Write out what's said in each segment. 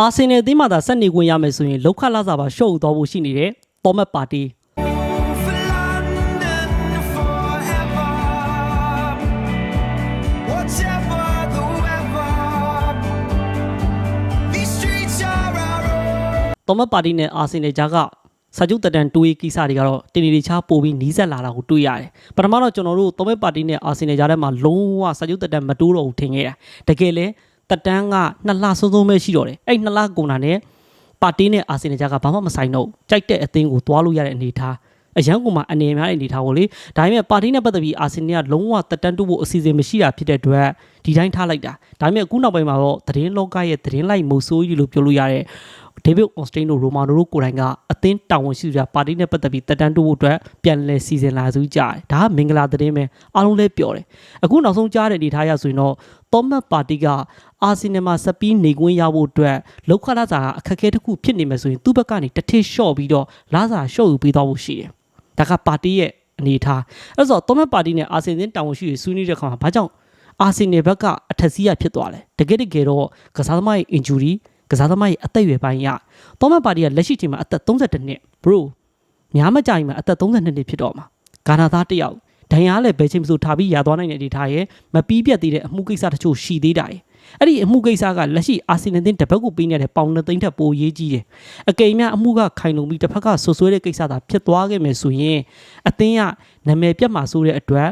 အာဆင်နယ်အသင်းမှသာဆက်နေခွင့်ရမယ်ဆိုရင်လောက်ခလာစာပါရှုပ်သွားဖို့ရှိနေတဲ့ပေါ်မတ်ပါတီ For London forever. Whatever the weather, these streets are our own. ပေါ်မတ်ပါတီနဲ့အာဆင်နယ်ကြားကစာချုပ်တက်တန်တူရေးကိစ္စတွေကတော့တင်နေတခြားပို့ပြီးနီးစပ်လာတာကိုတွေ့ရတယ်ပထမတော့ကျွန်တော်တို့ပေါ်မတ်ပါတီနဲ့အာဆင်နယ်ကြားထဲမှာလုံးဝစာချုပ်တက်တန်မတိုးတော့ဘူးထင်ခဲ့တာတကယ်လဲ တက်တန်ကနှစ်လဆုံးဆုံးပဲရှိတော့တယ်အဲ့နှစ်လကုန်တာနဲ့ပါတီနဲ့အာဆင်နယ်ကြားကဘာမှမဆိုင်တော့ဘူးကြိုက်တဲ့အသင်းကိုသွားလို့ရတဲ့အနေအထားအရန်ကူမှာအနေများတဲ့အနေအထားကိုလေဒါပေမဲ့ပါတီနဲ့ပတ်သက်ပြီးအာဆင်နယ်ကလုံးဝတက်တန်တူဖို့အစီအစဉ်မရှိတာဖြစ်တဲ့အတွက်ဒီတိုင်းထားလိုက်တာဒါပေမဲ့အခုနောက်ပိုင်းမှာတော့သတင်းလောကရဲ့သတင်းလိုက်မို့ဆိုးကြီးလို့ပြောလို့ရတဲ့ ဒေးဗစ်အော်စတိန်တို့ရိုမာနိုတို့ကိုယ်တိုင်ကအသင်းတာဝန်ရှိသူတွေပါတီနဲ့ပတ်သက်ပြီးတက်တန်းတိုးဖို့အတွက်ပြန်လည်စီစဉ်လာစုကြတယ်။ဒါကမင်္ဂလာသတင်းပဲအားလုံးလည်းပြောတယ်။အခုနောက်ဆုံးကြားတဲ့အနေထားရဆိုရင်တော့သောမတ်ပါတီကအာဆီနယ်မှာစပီးနေခွင့်ရဖို့အတွက်လောက်ခလာစာကအခက်အခဲတစ်ခုဖြစ်နေမယ်ဆိုရင်သူ့ဘက်ကနေတစ်ထစ်လျှော့ပြီးတော့လာစာလျှော့ယူပေးသွားဖို့ရှိတယ်။ဒါကပါတီရဲ့အနေထား။အဲ့တော့သောမတ်ပါတီနဲ့အာဆီနယ်တာဝန်ရှိသူဆွေးနွေးတဲ့အခါမှာဘာကြောင့်အာဆီနယ်ဘက်ကအထက်စီးရဖြစ်သွားလဲ။တကယ်တကယ်တော့ကစားသမားရဲ့ injury ကစားသမားရဲ့အသက်အရွယ်ပိုင်းရသောမတ်ပါတီကလက်ရှိချိန်မှာအသက်32နှစ် bro များမကြရင်မှာအသက်32နှစ်ဖြစ်တော့မှာဂါနာသားတစ်ယောက်ဒဏ်ရာလည်းဘယ်ချိန်မှမဆိုထားပြီးရသွားနိုင်တဲ့အနေထားရဲ့မပြီးပြတ်သေးတဲ့အမှုကိစ္စတချို့ရှိသေးတာရဲ့အဲ့ဒီအမှုကိစ္စကလက်ရှိအာဆီနယ်တင်တစ်ဘက်ကိုပေးနေတဲ့ပေါင်နှစ်သိန်းထက်ပိုရေးကြီးတယ်အကိမ်များအမှုကခိုင်လုံပြီးတစ်ဖက်ကဆွဆွဲတဲ့ကိစ္စသာဖြစ်သွားခဲ့မယ်ဆိုရင်အသင်းကနာမည်ပြတ်မှာဆိုတဲ့အတွက်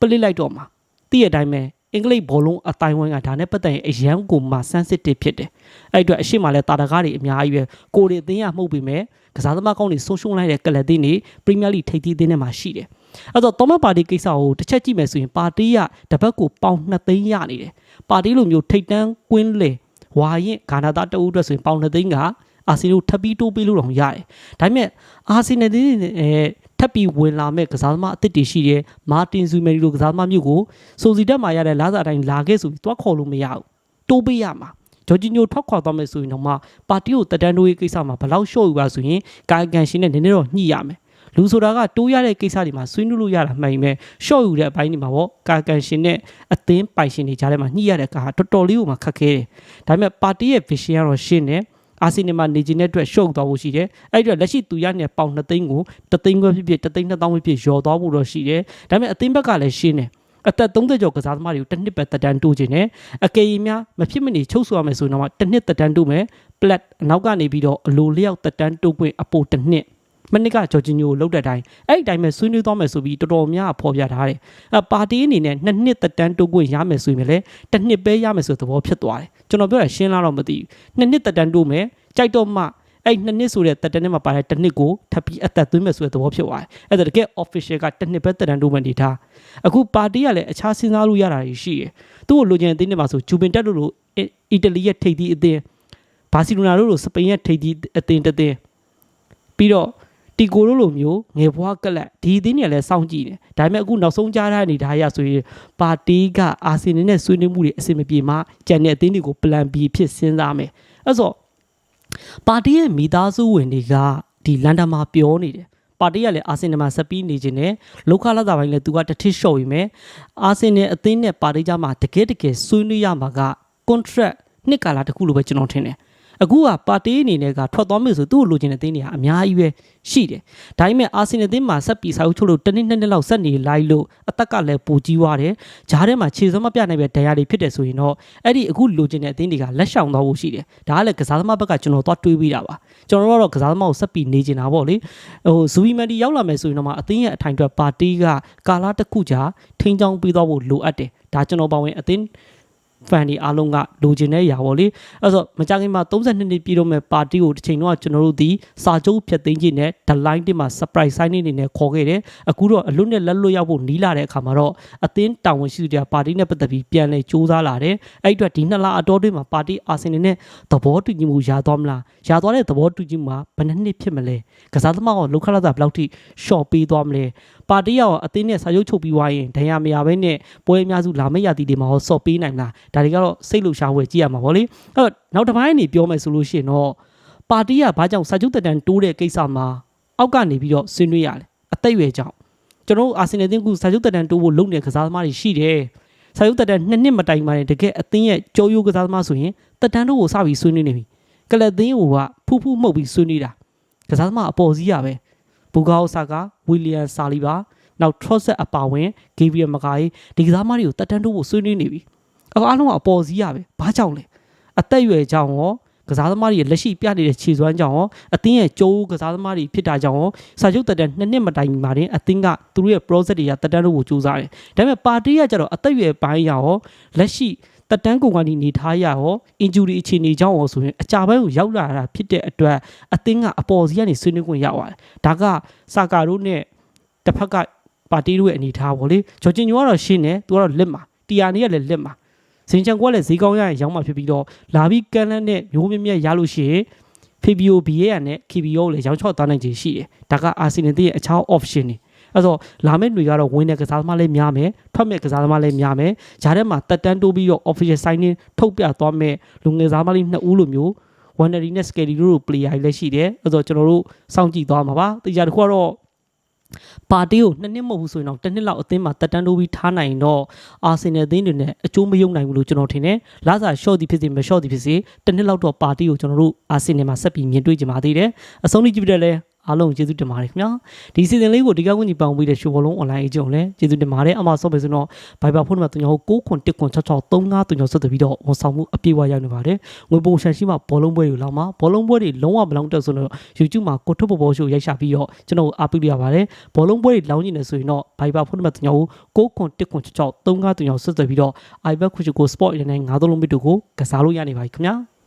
ပလစ်လိုက်တော့မှာတည့်ရတိုင်းပဲ အင်္ဂလိပ်ဘောလုံးအတိုင်းဝိုင်းကဒါနဲ့ပတ်သက်ရင်အရန်ကိုမှ sensitive ဖြစ်တယ်အဲ့အတွက်အရှိမလဲတာတကားတွေအများကြီးပဲကိုယ်တွေအသင်းရမှုတ်ပြီးမဲ့ကစားသမားကောင်းတွေဆုံးရှုံးလိုက်တဲ့ကလပ်သင်းတွေပရီးမီးယားလိထိပ်သီးသင်းတွေမှာရှိတယ်အဲ့တော့သောမတ်ပါတီကိစ္စကိုတစ်ချက်ကြည့်မယ်ဆိုရင်ပါတီကတပတ်ကိုပေါင်2သိန်းရနေတယ်ပါတီလိုမျိုးထိပ်တန်းကွင်းလေဝါရင်ဂါနာသားတအုပ်အတွက်ဆိုရင်ပေါင်2သိန်းကအာဆီနိုထပ်ပြီးတိုးပေးလို့တော့ရတယ်ဒါပေမဲ့အာဆီနယ်ဒီအဲ ထပ်ပြီးဝင်လာမဲ့ကစားသမားအသစ်တွေရှိတယ်မာတင်ဇူမယ်ရီလိုကစားသမားမျိုးကိုဆိုစီတက်မှာရတဲ့လာစာတိုင်းလာခဲ့ဆိုပြီးတွားခေါ်လို့မရဘူးတိုးပေးရမှာဂျော်ဂျီညိုထောက်ခွာသွားမယ်ဆိုရင်တော့မှပါတီကိုတက်တန်းတိုးရေးကိစ္စမှာဘယ်လောက်ရှော့ယူပါဆိုရင်ကာကန်ရှင်နဲ့နည်းနည်းတော့ညှိရမယ်လူဆိုတာကတိုးရတဲ့ကိစ္စတွေမှာဆွေးနွေးလို့ရတာမှန်ရင်ပဲရှော့ယူတဲ့အပိုင်းတွေမှာပေါ့ကာကန်ရှင်နဲ့အသင်းပိုင်ရှင်တွေကြားထဲမှာညှိရတဲ့ကာဟာတော်တော်လေးကိုမှခက်ခဲတယ်ဒါပေမဲ့ပါတီရဲ့ vision ကတော့ရှင်းတယ် အာဆီနယ်မှာနေခြင်းတဲ့အတွက်ရှုပ်သွားဖို့ရှိတယ်။အဲ့ဒီတော့လက်ရှိသူရနေတဲ့ပေါင်2သိန်းကို3သိန်းခွဲဖြစ်ဖြစ်3သိန်း2သောင်းဖြစ်ဖြစ်လျော်သွားဖို့တော့ရှိတယ်။ဒါပေမဲ့အသင်းဘက်ကလည်းရှင်းတယ်။အသက်30ကျော်ကစားသမားတွေကိုတစ်နှစ်ပဲတက်တန်းတိုးခြင်းနဲ့အကေကြီးများမဖြစ်မနေချုပ်ဆိုရမယ်ဆိုရင်တော့တစ်နှစ်တက်တန်းတိုးမယ်။ plat အနောက်ကနေပြီးတော့အလိုလျောက်တက်တန်းတိုးခွင့်အပိုတစ်နှစ်မနစ်ကဂျော်ဂျီညိုကိုလောက်တဲ့အတိုင်းအဲ့ဒီအတိုင်းပဲဆွေးနွေးသွားမယ်ဆိုပြီးတော်တော်များဖော်ပြထားတယ်။အပါတီအနေနဲ့နှစ်နှစ်တက်တန်းတိုးခွင့်ရမယ်ဆိုရင်လည်းတစ်နှစ်ပဲရမယ်ဆိုတဲ့သဘောဖြစ်သွားတယ်။ ကျွန်တော်ပြောတာရှင်းလားတော့မသိဘူး။နှစ်နှစ်တက်တန်းတိုးမယ်ကြိုက်တော့မှအဲ့နှစ်နှစ်ဆိုတဲ့တက်တန်းနဲ့မှာပါတဲ့တစ်နှစ်ကိုထပ်ပြီးအသက်သွင်းမယ်ဆိုတဲ့သဘောဖြစ်သွားတယ်။အဲ့ဒါတကယ် official ကတစ်နှစ်ပဲတက်တန်းတိုးမှနေထား။အခုပါတီကလည်းအခြားစဉ်းစားလို့ရတာရှိတယ်။သူ့ကိုလိုချင်တဲ့အသင်းတွေမှာဆိုဂျူပင်တက်လို့လို့အီတလီရဲ့ထိပ်သီးအသင်းဘာစီလိုနာတို့လိုစပိန်ရဲ့ထိပ်သီးအသင်းတစ်သင်းပြီးတော့ တီကိုတို့လိုမျိုးငယ်ဘွားကလပ်ဒီအသင်းတွေလည်းစောင့်ကြည့်တယ်ဒါပေမဲ့အခုနောက်ဆုံးကြားထားတဲ့အနေထားအရဆိုရင်ပါတီကအာဆင်နယ်နဲ့ဆွေးနွေးမှုတွေအဆင်မပြေမှကြံတဲ့အသင်းတွေကို plan B ဖြစ်စဉ်းစားမယ်အဲ့ဆိုပါတီရဲ့မိသားစုဝင်တွေကဒီလန်ဒန်မှာပြောနေတယ်ပါတီကလည်းအာဆင်နယ်မှာဆက်ပြီးနေခြင်းနဲ့လောက်ခလာတာပိုင်းလည်းသူကတစ်ထစ်လျှော့ယူမယ်အာဆင်နယ်အသင်းနဲ့ပါတီကြားမှာတကယ်တကယ်ဆွေးနွေးရမှာက contract နှစ်ကာလတစ်ခုလိုပဲကျွန်တော်ထင်တယ် အခုကပါတီအနေနဲ့ကထွက်သွားမယ်ဆိုသူ့ကိုလိုချင်တဲ့တင်းတွေကအများကြီးပဲရှိတယ်။ဒါပေမဲ့အာဆင်နယ်တင်းမှာဆက်ပြီးစာအုပ်ချုပ်လို့တစ်နှစ်နှစ်နှစ်လောက်ဆက်နေလိုက်လို့အသက်ကလည်းပိုကြီးသွားတယ်။ဂျားထဲမှာခြေစွမ်းမပြနိုင်ပဲဒဏ်ရာတွေဖြစ်တယ်ဆိုရင်တော့အဲ့ဒီအခုလိုချင်တဲ့အတင်းတွေကလက်ရှောင်သွားဖို့ရှိတယ်။ဒါကလည်းကစားသမားဘက်ကကျွန်တော်သွားတွေးပြီးတာပါ။ကျွန်တော်တို့ကတော့ကစားသမားကိုဆက်ပြီးနေချင်တာပေါ့လေ။ဟိုဇူဘီမန်ဒီရောက်လာမယ်ဆိုရင်တော့မှအသင်းရဲ့အထိုင်အတွက်ပါတီကကာလာတစ်ခုကြာထိန်းချောင်းပြီးသွားဖို့လိုအပ်တယ်။ဒါကျွန်တော်ပါဝင်အသင်း ဖန်ဒီအားလုံးကလိုချင်တဲ့ຢာပေါ့လေအဲ့ဆိုမကြခင်မှာ32နှစ်ပြည့်တော့မဲ့ပါတီကိုတစ်ချိန်တော့ကျွန်တော်တို့ဒီစာချုပ်ဖြတ်သိမ်းခြင်းနဲ့ the line တင်မှာ surprise sign အနေနဲ့ခေါ်ခဲ့တယ်အခုတော့အလွတ်နဲ့လက်လွတ်ရောက်ဖို့နီးလာတဲ့အခါမှာတော့အသင်းတာဝန်ရှိသူတွေကပါတီနဲ့ပတ်သက်ပြီးပြန်လဲစူးစမ်းလာတယ်အဲ့အတွက်ဒီနှစ်လအတော်တွင်းမှာပါတီအာဆင်နယ်နဲ့သဘောတူညီမှုရသွားမလားရသွားတဲ့သဘောတူညီမှုမှာဘယ်နှစ်နှစ်ဖြစ်မလဲကစားသမားကလောက်ခလာတာဘယ်လောက်ထိ short ပေးသွားမလဲ ပါတီရောအသင်းနဲ့စာချုပ်ချုပ်ပြီးွားရင်ဒဏ်ရာမရဘဲနဲ့ပွဲအများစုလာမယ့်ရသည်တွေမှာရောဆော့ပေးနိုင်မလားဒါတွေကတော့စိတ်လှုပ်ရှားဝယ်ကြည့်ရမှာပေါ့လေအဲ့တော့နောက်တစ်ပိုင်းနေပြောမယ်ဆိုလို့ရှိရင်တော့ပါတီကဘာကြောင့်စာချုပ်တက်တန်တိုးတဲ့ကိစ္စမှာအောက်ကနေပြီးတော့ဆွေးနွေးရတယ်အသက်အရွယ်ကြောင့်ကျွန်တော်တို့အာဆင်နယ်အသင်းကစာချုပ်တက်တန်တိုးဖို့လုပ်နေတဲ့ကစားသမားတွေရှိတယ်စာချုပ်တက်တန်နှစ်နှစ်မတိုင်ပါနဲ့တကယ်အသင်းရဲ့ကြောရိုးကစားသမားဆိုရင်တက်တန်တို့ကိုစပြီးဆွေးနွေးနေပြီကလပ်သင်းကိုကဖူးဖူးမှုတ်ပြီးဆွေးနေတာကစားသမားအပေါ်စီးရပဲ ဘူဂါအိုဆာကာဝီလီယံဆာလီဘာနောက်ထရော့ဆက်အပါဝင်ဂေဗီယယ်မကာယီဒီကစားသမားတွေကိုတက်တန်းတိုးဖို့ဆွေးနွေးနေပြီအခုအားလုံးကအပေါ်စီးရပဲဘာကြောင့်လဲအသက်အရွယ်ကြောင့်ရောကစားသမားတွေရဲ့လက်ရှိပြနေတဲ့ခြေစွမ်းကြောင့်ရောအသင်းရဲ့ကြိုးကစားသမားတွေဖြစ်တာကြောင့်ရောစာချုပ်တက်တန်းနှစ်နှစ်မတိုင်မီမှာတင်အသင်းကသူတို့ရဲ့ process တွေကတက်တန်းတိုးဖို့ကြိုးစားတယ်ဒါပေမဲ့ပါတီကကျတော့အသက်အရွယ်ပိုင်းရောလက်ရှိ တက်တန်းကုန်ကနေနေထားရရော injury အခြေအနေကြောင့်ရောဆိုရင်အကြပိုင်းကိုရောက်လာတာဖြစ်တဲ့အတွက်အသင်းကအပေါ်စီကနေဆွေးနွေးခွင့်ရပါတယ်ဒါကစာကာတို့နဲ့တစ်ဖက်ကပါတီတို့ရဲ့အနေထားပေါ့လေဂျော်ဂျင်ညိုကတော့ရှင်းတယ်သူကတော့လက်မှာတီယာနေကလည်းလက်မှာစင်ချန်ကွက်လည်းဈေးကောင်းရရင်ရောင်းမှာဖြစ်ပြီးတော့လာပြီးကန်လန်းနဲ့မျိုးမြင့်မြတ်ရလို့ရှိရင် FBO BA နဲ့ KBO လည်းရောင်းချော့သွားနိုင်ခြေရှိတယ်ဒါကအာဆင်နယ်ရဲ့အခြား option တွေ အဲ့တော့လာမယ့်တွေကတော့ဝင်တဲ့ကစားသမားလည်းများမယ်ထွက်မဲ့ကစားသမားလည်းများမယ်ဂျားထဲမှာတက်တန်းတိုးပြီးတော့ official signing ထုတ်ပြသွားမဲ့လူငယ်စားမလေးနှစ်ဦးလိုမျိုး Wandery နဲ့ Scary တို့လို player တွေလည်းရှိတယ်အဲ့တော့ကျွန်တော်တို့စောင့်ကြည့်သွားမှာပါတေချာတစ်ခုကတော့ပါတီကိုနှစ်နှစ်မဟုတ်ဘူးဆိုရင်တော့တစ်နှစ်လောက်အသင်းမှာတက်တန်းတိုးပြီးထားနိုင်တော့အာဆင်နယ်အသင်းတွေနဲ့အကျိုးမယုံနိုင်ဘူးလို့ကျွန်တော်ထင်တယ်လာစာ short ဒီဖြစ်စေမ short ဒီဖြစ်စေတစ်နှစ်လောက်တော့ပါတီကိုကျွန်တော်တို့အာဆင်နယ်မှာဆက်ပြီးမြင်တွေ့ကြပါသေးတယ်အဆုံးထိကြည့်ပြတဲ့လဲ အားလုံးကျေးဇူးတင်ပါတယ်ခင်ဗျာဒီစီစဉ်လေးကိုဒီကဝင်ကြီးပေါင်းပြီးတဲ့ရှိုးဘလုံး online အကျုံလဲကျေးဇူးတင်ပါတယ်အမှဆော့ပဲဆိုတော့ Viber ဖုန်းနံပါတ်3ကို9ခွန်1ခွန်66 39 39ဆက်သွယ်ပြီးတော့ဝန်ဆောင်မှုအပြည့်အဝရောက်နေပါတယ်ငွေပုံရှန်ရှိမှဘောလုံးပွဲတွေလောက်မှာဘောလုံးပွဲတွေလုံးဝမလောင်းတက်ဆိုတော့ YouTube မှာကိုထုတ်ပေါ်ပေါ်ရှိုးရိုက်ရှာပြီးတော့ကျွန်တော်အားပေးပြရပါတယ်ဘောလုံးပွဲတွေလောင်းနေတယ်ဆိုရင်တော့ Viber ဖုန်းနံပါတ်3ကို9ခွန်1ခွန်66 39 39ဆက်သွယ်ပြီးတော့ iBet ခုချကို Sport ရတဲ့ငါးသုံးလုံးမြစ်တို့ကိုကစားလို့ရနေပါပြီခင်ဗျာ